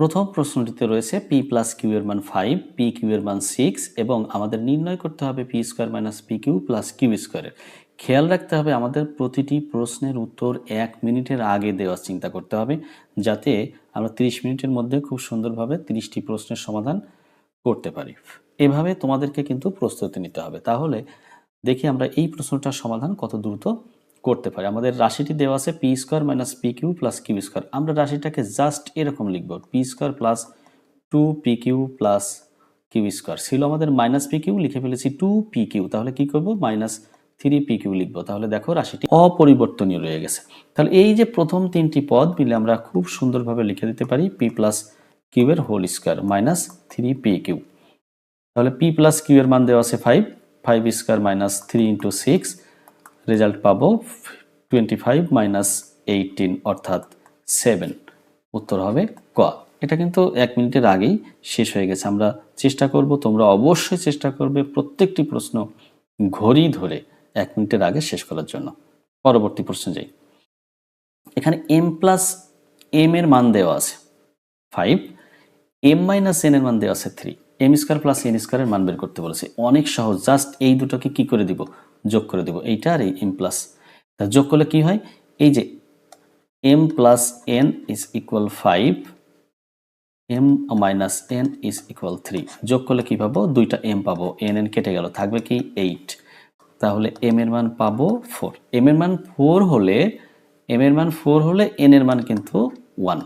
প্রথম প্রশ্নটিতে রয়েছে P plus q এর মান ফাইভ, পি কিউ এর মান সিক্স এবং আমাদের নির্ণয় করতে হবে p square minus p q plus q স্কোয়ারের খেয়াল রাখতে হবে আমাদের প্রতিটি প্রশ্নের উত্তর এক মিনিটের আগে দেওয়ার চিন্তা করতে হবে যাতে আমরা তিরিশ মিনিটের মধ্যে খুব সুন্দরভাবে তিরিশটি প্রশ্নের সমাধান করতে পারি। এভাবে তোমাদেরকে কিন্তু প্রস্তুতি নিতে হবে। তাহলে দেখি আমরা এই প্রশ্নটার সমাধান কত দ্রুত করতে পারি। আমাদের রাশিটি দেওয়া আছে p square minus p q plus q square. আমরা রাশিটাকে জাস্ট এরকম লিখব, p square plus two p q plus q square. ছিল আমাদের মাইনাস পি কিউ, লিখে ফেলেছি টু পি কিউ। তাহলে কি করব? মাইনাস থ্রি পি কিউ লিখব। তাহলে দেখো রাশিটি অপরিবর্তনীয় রয়ে গেছে। তাহলে এই যে প্রথম তিনটি পদ মিলে আমরা খুব সুন্দরভাবে লিখে দিতে পারি পি প্লাস কিউ এর whole square minus three p q. তাহলে পি প্লাস কিউ এর মান দেওয়া আছে five five square minus three into six. Result পাবো টোয়েন্টি ফাইভ মাইনাস এইটিন অর্থাৎ সেভেন উত্তর হবে ক। এটা কিন্তু এক মিনিটের আগেই শেষ হয়ে গেছে। আমরা চেষ্টা করব, তোমরা অবশ্যই চেষ্টা করবে প্রত্যেকটি প্রশ্ন ঘড়ি ধরে এক মিনিটের আগে শেষ করার জন্য। পরবর্তী প্রশ্ন যাই। এখানে এম প্লাস এম এর মান দেওয়া আছে ফাইভ এম মাইনাস এন এর মান দেওয়া আছে three m square plus n স্কোয়ারের মান বের করতে বলেছে। অনেক সহজ। জাস্ট এই দুটোকে কি করে দিব? যোগ করে দিব। এইটা আর এই এম প্লাস যোগ করলে কি হয়? এই যে m plus n is equal five m minus n is equal three যোগ করলে কি পাবো? দুইটা এম পাবো। এন এন কেটে গেল। থাকবে কি এইট তাহলে এম এর মান পাবো ফোর এম এর মান ফোর হলে এম এর মান ফোর হলে এন এর মান কিন্তু ওয়ান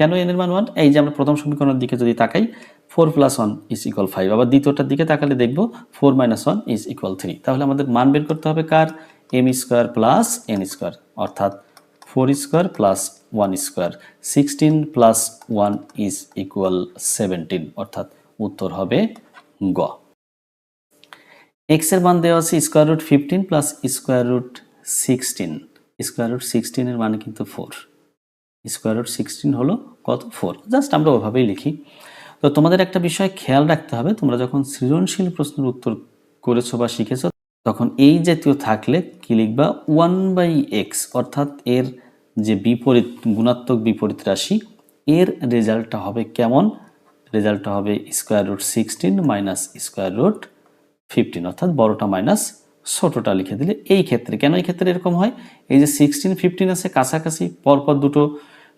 কেন এন এর মান ওয়ান এই যে আমরা প্রথম সমীকরণের দিকে যদি তাকাই four plus one is equal five আবার দ্বিতীয়টার দিকে তাকালে দেখব four minus one is equal three তাহলে আমাদের মান বের করতে হবে কার? M square plus n square অর্থাৎ four square plus one square sixteen plus one is equal seventeen অর্থাৎ উত্তর হবে গ। এক্সের মান দেওয়া আছে square root fifteen plus square root sixteen square root সিক্সটিনের মানে কিন্তু ফোর স্কোয়ার রুট সিক্সটিন হলো কত? ফোর জাস্ট আমরা ওভাবেই লিখি। তো তোমাদের একটা বিষয় খেয়াল রাখতে হবে। তোমরা যখন সৃজনশীল প্রশ্নের উত্তর করেছ বা শিখেছো, তখন এই জাতীয় থাকলে কি লিখবা? ওয়ান বাই এক্স, অর্থাৎ এর যে বিপরীত, গুণাত্মক বিপরীত রাশি, এর রেজাল্টটা হবে কেমন? রেজাল্টটা হবে square root sixteen minus square root fifteen, অর্থাৎ বড়টা মাইনাস ছোটোটা লিখে দিলে এই ক্ষেত্রে। কেন এই ক্ষেত্রে এরকম হয়? এই যে সিক্সটিন ফিফটিন আছে, কাছাকাছি পরপর দুটো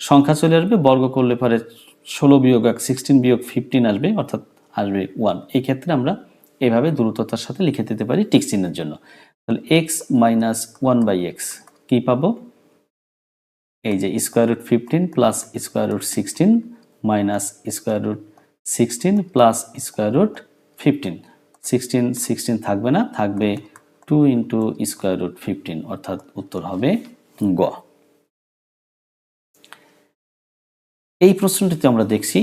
সংখ্যা চলে আসবে, বর্গ করলে পরে ষোলো বিয়োগ এক সিক্সটিন বিয়োগ ফিফটিন আসবে, অর্থাৎ আসবে ওয়ান এই ক্ষেত্রে আমরা এভাবে দ্রুততার সাথে লিখে দিতে পারি টিক চিহ্নের জন্য। তাহলে x minus one by x কী পাবো? এই যে square root fifteen plus square root sixteen minus square root sixteen plus square root fifteen sixteen sixteen থাকবে না, থাকবে two into square root fifteen অর্থাৎ উত্তর হবে গ। এই প্রশ্নটিতে আমরা দেখছি,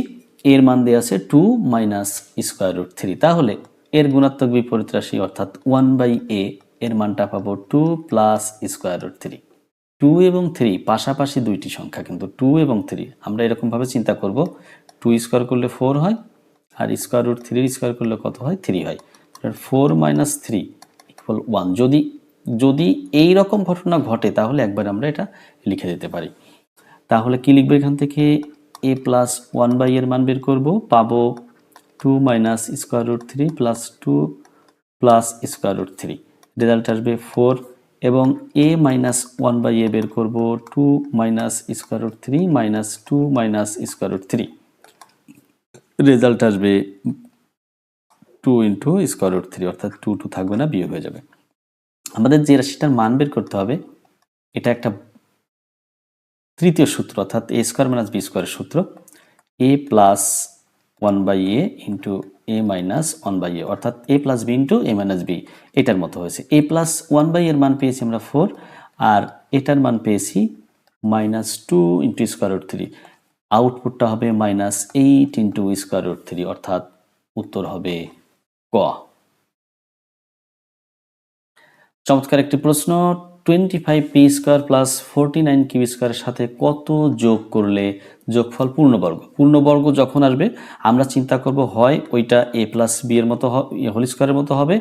এর মান দেওয়া আছে two minus square root three তাহলে এর গুণাত্মক বিপরীত রাশি অর্থাৎ ওয়ান বাই এ এর মানটা পাবো two plus square root three two এবং থ্রি পাশাপাশি দুইটি সংখ্যা কিন্তু টু এবং থ্রি আমরা এরকমভাবে চিন্তা করব টু স্কোয়ার করলে ফোর হয়, আর স্কোয়ার রুট থ্রি স্কোয়ার করলে কত হয়? থ্রি হয়। Four minus three equal one যদি যদি এই রকম ঘটনা ঘটে, তাহলে একবার আমরা এটা লিখে দিতে পারি। তাহলে কি লিখবে এখান থেকে? এ প্লাস ওয়ান বাই এর মান বের করব, পাবো two minus square root three plus two plus square root three result আসবে ফোর এবং a minus one by a বের করব two minus square root three minus two minus square root three result আসবে two into square root three অর্থাৎ two two থাকবে না, বিয়োগ হয়ে যাবে। আমাদের যে রাশিটার মান বের করতে হবে, এটা একটা তৃতীয় সূত্র অর্থাৎ এ স্কোয়ার মাইনাস বি স্কোয়ারের সূত্র a plus one by a into a minus one by a অর্থাৎ a plus b into a minus b এটার মতো হয়েছে। এ প্লাস ওয়ান বাই এর মান পেয়েছি আমরা ফোর আর এটার মান পেয়েছি minus two into square root three আউটপুটটা হবে minus eight into square root three অর্থাৎ উত্তর হবে ক। চমৎকার একটি প্রশ্ন। Twenty five p square plus forty nine q স্কোয়ারের সাথে কত যোগ করলে যোগফল পূর্ণবর্গ? পূর্ণবর্গ যখন আসবে, আমরা চিন্তা করব হয় ওইটা এ প্লাস বি এর মতো হোল স্কোয়ারের মতো হবে,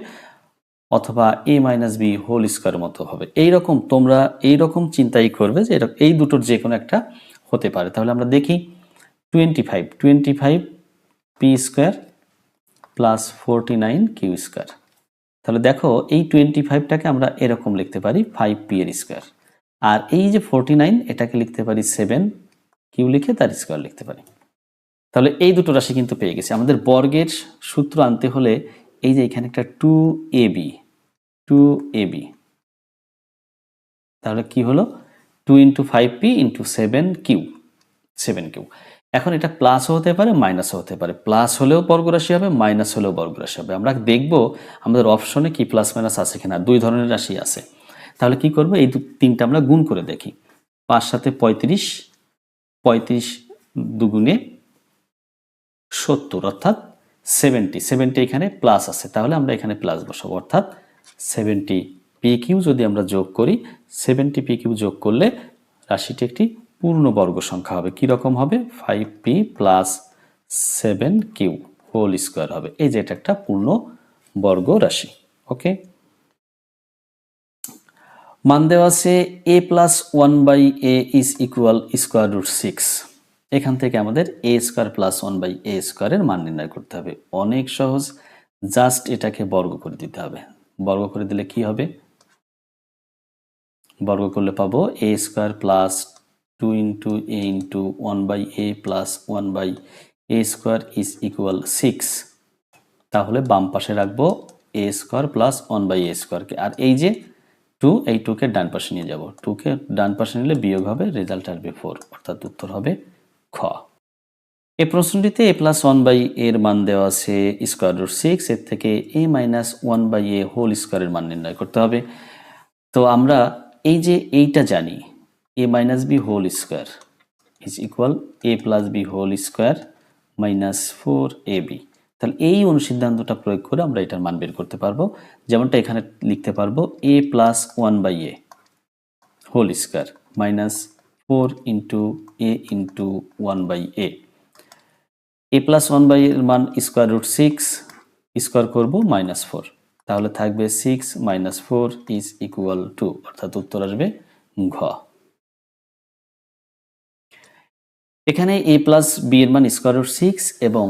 অথবা এ মাইনাস বি হোল স্কোয়ারের মতো হবে। এই রকম তোমরা এই রকম চিন্তাই করবে যে এই দুটোর যে কোনো একটা হতে পারে। তাহলে আমরা দেখি twenty five twenty five p square plus forty nine q square তাহলে দেখো এই টোয়েন্টি ফাইভটাকে আমরা এরকম লিখতে পারি ফাইভ পি এর স্কোয়ার আর এই যে ফোরটি নাইন এটাকে লিখতে পারি সেভেন কিউ লিখে তার স্কোয়ার লিখতে পারি। তাহলে এই দুটো রাশি কিন্তু পেয়ে গেছি। আমাদের বর্গের সূত্র আনতে হলে এই যে এখানে একটা two a b two a b তাহলে কি হলো? Two into five p into seven q seven q এখন এটা প্লাসও হতে পারে মাইনাসও হতে পারে। প্লাস হলেও বর্গরাশি হবে মাইনাস হলেও বর্গরাশি হবে। আমরা দেখব আমাদের অপশনে কি প্লাস মাইনাস আছে কিনা। দুই ধরনের রাশি আছে। তাহলে কি করব? এই তিনটা আমরা গুণ করে দেখি। পাঁচ সাথে পঁয়ত্রিশ পঁয়ত্রিশ দুগুণে সত্তর, অর্থাৎ সেভেন্টি সেভেন্টি এখানে প্লাস আছে। তাহলে আমরা এখানে প্লাস বসাবো। অর্থাৎ সেভেন্টি পি কিউ যদি আমরা যোগ করি সেভেন্টি পি কিউ যোগ করলে রাশিটি একটি পূর্ণবর্গ সংখ্যা হবে কি রকম হবে? Five p plus seven q whole square হবে। এই যে এটা একটা পূর্ণ বর্গ রাশি ওকে মান দেওয়া আছে a plus one by a is equal square root six এখান থেকে আমাদের a square plus one by a স্কোয়ারের মান নির্ণয় করতে হবে। অনেক সহজ। জাস্ট এটাকে বর্গ করে দিতে হবে। বর্গ করে দিলে কি হবে? বর্গ করলে পাবো a square plus two into a into one by a plus one by a square is equal six তাহলে বাম পাশে রাখব a square plus one by a স্কোয়ারকে আর এই যে টু এই টুকে ডান পাশে নিয়ে যাব। টুকে ডান পাশে নিলে বিয়োগ হবে রেজাল্ট আসবে ফোর অর্থাৎ উত্তর হবে খ। এই প্রশ্নটিতে এ প্লাস ওয়ান বাই এর মান দেওয়া আছে স্কোয়ার রুট সিক্স এর থেকে a minus one by a whole স্কোয়ারের মান নির্ণয় করতে হবে। তো আমরা এই যে এইটা জানি a minus b whole square is equal a plus b whole square minus four a b তাহলে এই অনুসিদ্ধান্তটা প্রয়োগ করে আমরা এটার মান বের করতে পারব। যেমনটা এখানে লিখতে পারব a plus one by a whole square minus four into a into one by a a plus one by এর মান স্কোয়ার রুট সিক্স স্কোয়ার করব মাইনাস ফোর তাহলে থাকবে six minus four is equal two অর্থাৎ উত্তর আসবে ঘ। এখানে এ প্লাস বি এর মান স্কোয়ার রুট সিক্স এবং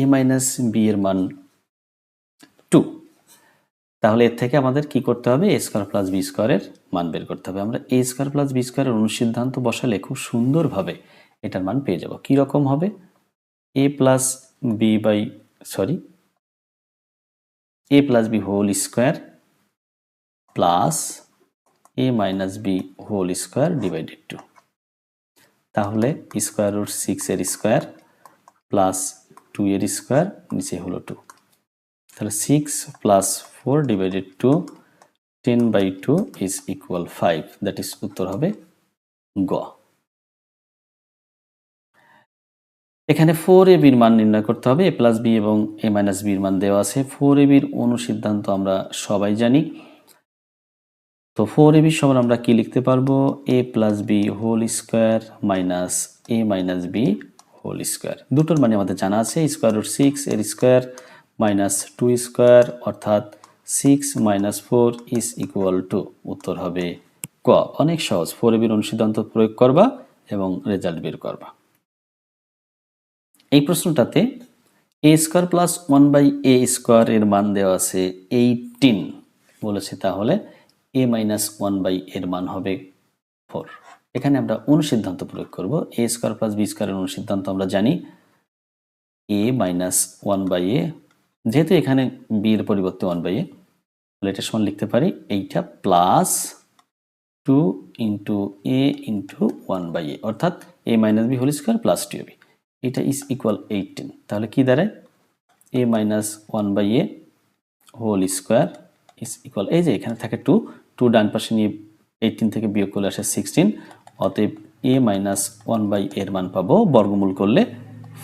এ মাইনাস বি এর মান টু তাহলে এর থেকে আমাদের কি করতে হবে? এ স্কোয়ার প্লাস বি স্কোয়ারের মান বের করতে হবে। আমরা এ স্কোয়ার প্লাস বি স্কোয়ারের অনুসিদ্ধান্ত বসালে খুব সুন্দরভাবে এটার মান পেয়ে যাব। কি রকম হবে? A plus b by sorry a plus b whole square plus a minus b whole square divided two তাহলে স্কোয়ার রুট সিক্স এর স্কোয়ার প্লাস টু এর স্কোয়ার নিচে হলো টু। তাহলে six plus four divided two ten by two is equal five. That is উত্তর হবে গ। এখানে ফোর এ বির মান নির্ণয় করতে হবে, এ প্লাস বি এবং এ মাইনাস বির মান দেওয়া আছে। ফোর এ বির অনুসিদ্ধান্ত আমরা সবাই জানি। তো ফোর এ বির সমান আমরা কি লিখতে পারব? A plus b whole square minus a minus b whole square দুটোর মানে আমাদের জানা আছে স্কোয়ার রুট সিক্স এর স্কোয়ার মাইনাস টু স্কোয়ার অর্থাৎ six minus four is equal two উত্তর হবে ক। অনেক সহজ ফোর এ বির অনুসিদ্ধান্ত প্রয়োগ করবা এবং রেজাল্ট বের করবা। এই প্রশ্নটাতে a square plus one by a square এর মান দেওয়া আছে এইটিন বলেছে তাহলে এ মাইনাস ওয়ান বাই এর মান হবে ফোর এখানে আমরা অনুসিদ্ধান্ত প্রয়োগ করব। এ স্কোয়ার প্লাস বি স্কোয়ারের অনুসিদ্ধান্ত আমরা জানি a minus one by a যেহেতু এখানে বি এর পরিবর্তে ওয়ান বাই এ তাহলে এটার সমান লিখতে পারি এইটা plus two into a into one by a অর্থাৎ a minus b whole square plus two b এটা ইজ ইকুয়াল এইটিন তাহলে কি দাঁড়ায়? A minus one by a whole square is equal এই যে এখানে থাকে টু টু ডান পাশে নিয়ে এইটিন থেকে বিয়োগ করলে আসে সিক্সটিন অতএব এ মাইনাস ওয়ান বাই এর মান পাবো বর্গমূল করলে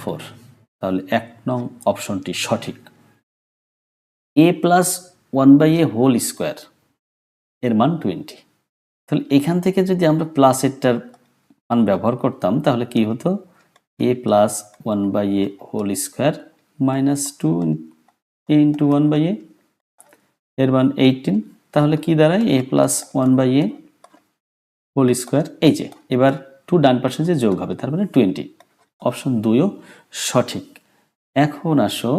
ফোর তাহলে এক নং অপশনটি সঠিক। A plus one by a whole square এর মান টোয়েন্টি তাহলে এখান থেকে যদি আমরা প্লাস এরটার মান ব্যবহার করতাম, তাহলে কি হতো? A plus one by a whole square minus two a into one by a এর মান এইটিন তাহলে কি দাঁড়ায়? A plus one by a whole square এই যে, এবার টু ডান পাশে যে যোগ হবে, তার মানে টোয়েন্টি অপশন দুইও সঠিক। এখন আসো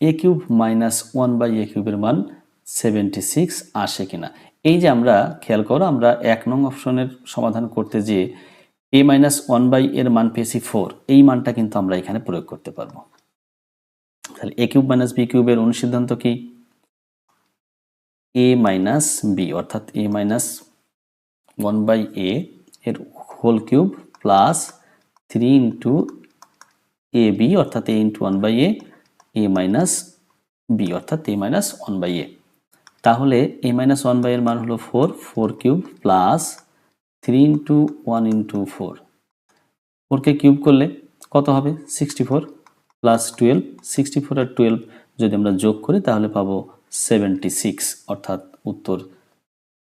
a cube minus one by a কিউবের মান সেভেন্টি সিক্স আসে কিনা? এই যে আমরা খেয়াল করো, আমরা এক নং অপশনের সমাধান করতে যেয়ে এ মাইনাস ওয়ান বাই এর মান পেয়েছি ফোর এই মানটা কিন্তু আমরা এখানে প্রয়োগ করতে পারব। তাহলে এ কিউব মাইনাস বি কিউবের অনুসিদ্ধান্ত কি? এ মাইনাস বি অর্থাৎ a minus one by a এর whole cube plus three into a b অর্থাৎ a into one by a a minus b অর্থাৎ a minus one by a তাহলে এ মাইনাস ওয়ান বাই এর মান হলো four four cube plus three into one into four ফোরকে cube করলে কত হবে? Sixty four plus twelve sixty four আর twelve যদি আমরা যোগ করি তাহলে পাবো সেভেন্টি সিক্স অর্থাৎ উত্তর।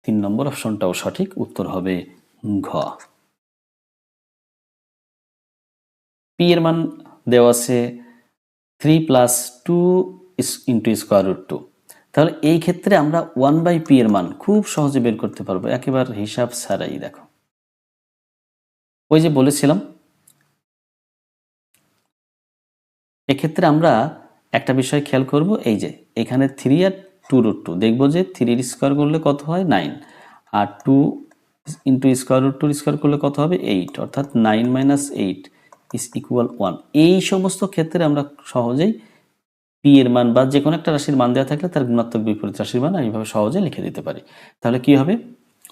তিন নম্বর অপশনটাও সঠিক, উত্তর হবে ঘ। পি এর মান দেওয়া আছে three plus two into square root two তাহলে এই ক্ষেত্রে আমরা ওয়ান বাই পি এর মান খুব সহজে বের করতে পারব, একেবারে হিসাব ছাড়াই দেখো। ওই যে বলেছিলাম, এক্ষেত্রে আমরা একটা বিষয় খেয়াল করব, এই যে, এখানে থ্রি আর টু রুট টু দেখব যে থ্রির স্কোয়ার করলে কত হয়? নাইন আর টু ইন্টু স্কোয়ার রুট টুর স্কোয়ার করলে কত হবে? এইট অর্থাৎ nine minus eight is equal one এই সমস্ত ক্ষেত্রে আমরা সহজেই পি এর মান বা যে কোনো একটা রাশির মান দেওয়া থাকলে তার গুণাত্মক বিপরীত রাশির মান আমি এইভাবে সহজে লিখে দিতে পারি। তাহলে কি হবে?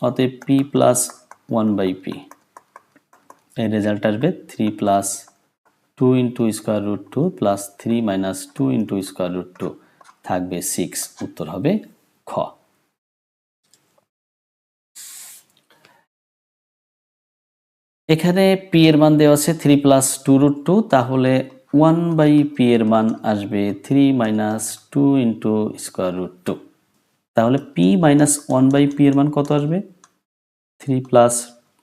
অতএব p plus one by p এর রেজাল্ট আসবে three plus two into square root two plus three minus two into square root two থাকবে সিক্স উত্তর হবে খ। এখানে পি এর মান দেওয়া আছে three plus two root two তাহলে ওয়ান বাই পি এর মান আসবে three minus two into square root two তাহলে p minus one by p এর মান কত আসবে? Three plus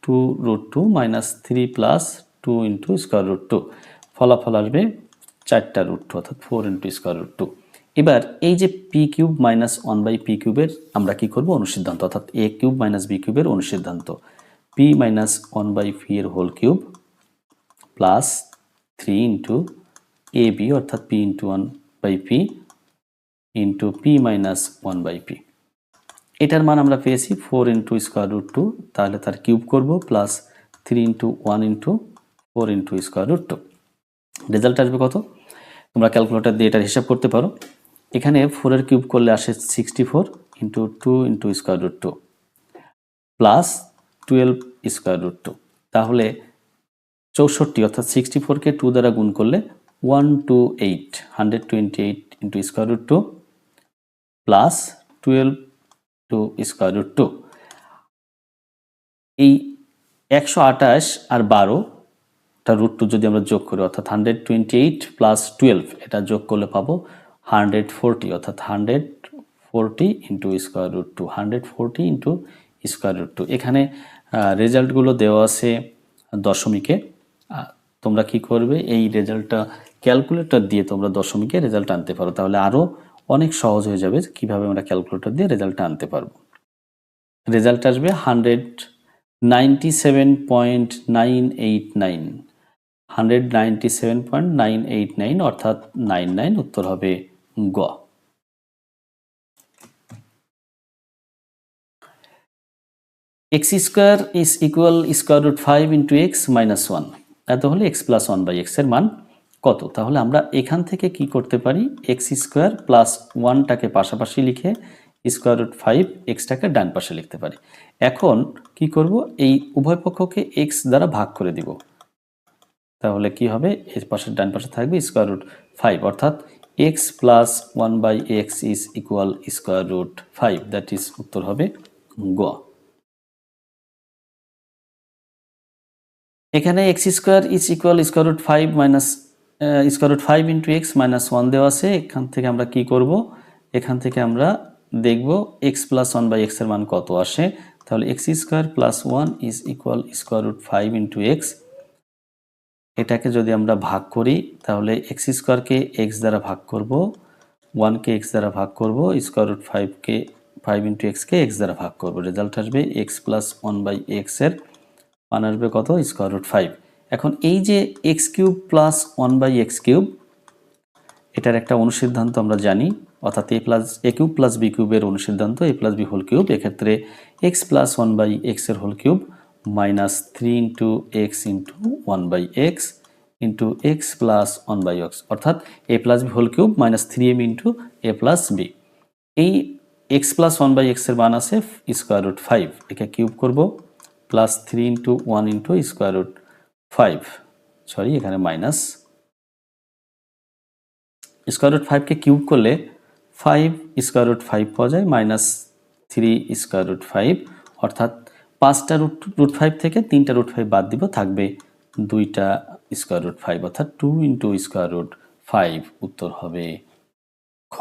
two root two minus three plus two into square root two ফলাফল আসবে চারটা রুট টু অর্থাৎ four into square root two এবার এই যে p cube minus one by p কিউবের আমরা কি করব? অনুসিদ্ধান্ত, অর্থাৎ এ কিউব মাইনাস বি কিউবের অনুসিদ্ধান্ত। P minus one by p এর whole cube plus three into a b অর্থাৎ p into one by p into p minus one by p এটার মান আমরা পেয়েছি four into square root two তাহলে তার কিউব করব plus three into one into four into square root two result আসবে কত? তোমরা ক্যালকুলেটার দিয়ে এটার হিসাব করতে পারো। এখানে ফোরের কিউব করলে আসে sixty four into two into square root two plus twelve square root two তাহলে চৌষট্টি অর্থাৎ সিক্সটি ফোরকে টু দ্বারা গুণ করলে one two eight hundred twenty eight into square root two plus twelve two square root two এই একশো আঠাশ আর বারো টা রুট টু যদি আমরা যোগ করি, অর্থাৎ hundred twenty eight plus twelve এটা যোগ করলে পাবো হান্ড্রেড ফোরটি অর্থাৎ hundred forty into square root two hundred forty into square root two এখানে রেজাল্টগুলো দেওয়া আছে দশমিকে। তোমরা কি করবে? এই রেজাল্টটা ক্যালকুলেটর দিয়ে তোমরা দশমিকে রেজাল্ট আনতে পারো। তাহলে আরও অনেক সহজ হয়ে যাবে কীভাবে আমরা ক্যালকুলেটর দিয়ে রেজাল্টটা আনতে পারব। রেজাল্ট আসবে hundred ninety seven point nine eight nine hundred ninety seven point nine eight nine অর্থাৎ নাইন নাইন উত্তর হবে গ। X square is equal square root five into x minus one এত হলে এক্স প্লাস ওয়ান বাই এক্সের মান কত? তাহলে আমরা এখান থেকে কি করতে পারি? এক্স স্কোয়ার প্লাস ওয়ানটাকে পাশাপাশি লিখে স্কোয়ার রুট ফাইভ এক্সটাকে ডান পাশে লিখতে পারি। এখন কি করব? এই উভয় পক্ষকে এক্স দ্বারা ভাগ করে দিব। তাহলে কি হবে? এর পাশের ডান পাশে থাকবে স্কোয়ার রুট ফাইভ অর্থাৎ x plus one by x is equal square root five that is উত্তর হবে গ। এখানে x square is equal square root five minus square root five into x minus one দেওয়া আছে। এখান থেকে আমরা কি করব? এখান থেকে আমরা দেখব এক্স প্লাস ওয়ান বাই এক্সের মান কত আসে। তাহলে x square plus one is equal square root five into x এটাকে যদি আমরা ভাগ করি, তাহলে এক্স স্কোয়ারকে এক্স দ্বারা ভাগ করব ওয়ানকে এক্স দ্বারা ভাগ করব স্কোয়ার রুট ফাইভকে ফাইভ ইন্টু এক্সকে এক্স দ্বারা ভাগ করব। রেজাল্ট আসবে এক্স প্লাস ওয়ান বাই এক্সের মান আসবে কত? স্কোয়ার রুট ফাইভ এখন এই যে x cube plus one by x cube এটার একটা অনুসিদ্ধান্ত আমরা জানি, অর্থাৎ a plus a cube plus b কিউবের অনুসিদ্ধান্ত a plus b whole cube এক্ষেত্রে এক্স প্লাস ওয়ান বাই এক্সের whole cube minus three into x into one by x into x plus one by x অর্থাৎ a plus b whole cube minus three m into a plus b এই x plus one by এক্সের মান আছে square root five একে cube করব। Plus three into one into square root five sorry এখানে minus square root ফাইভকে cube করলে five square root five পাওয়া যায়। Minus three square root five অর্থাৎ পাঁচটা রুট রুট ফাইভ থেকে তিনটা রুট ফাইভ বাদ দিব, থাকবে দুইটা স্কোয়ার রুট ফাইভ অর্থাৎ two into square root five উত্তর হবে খ।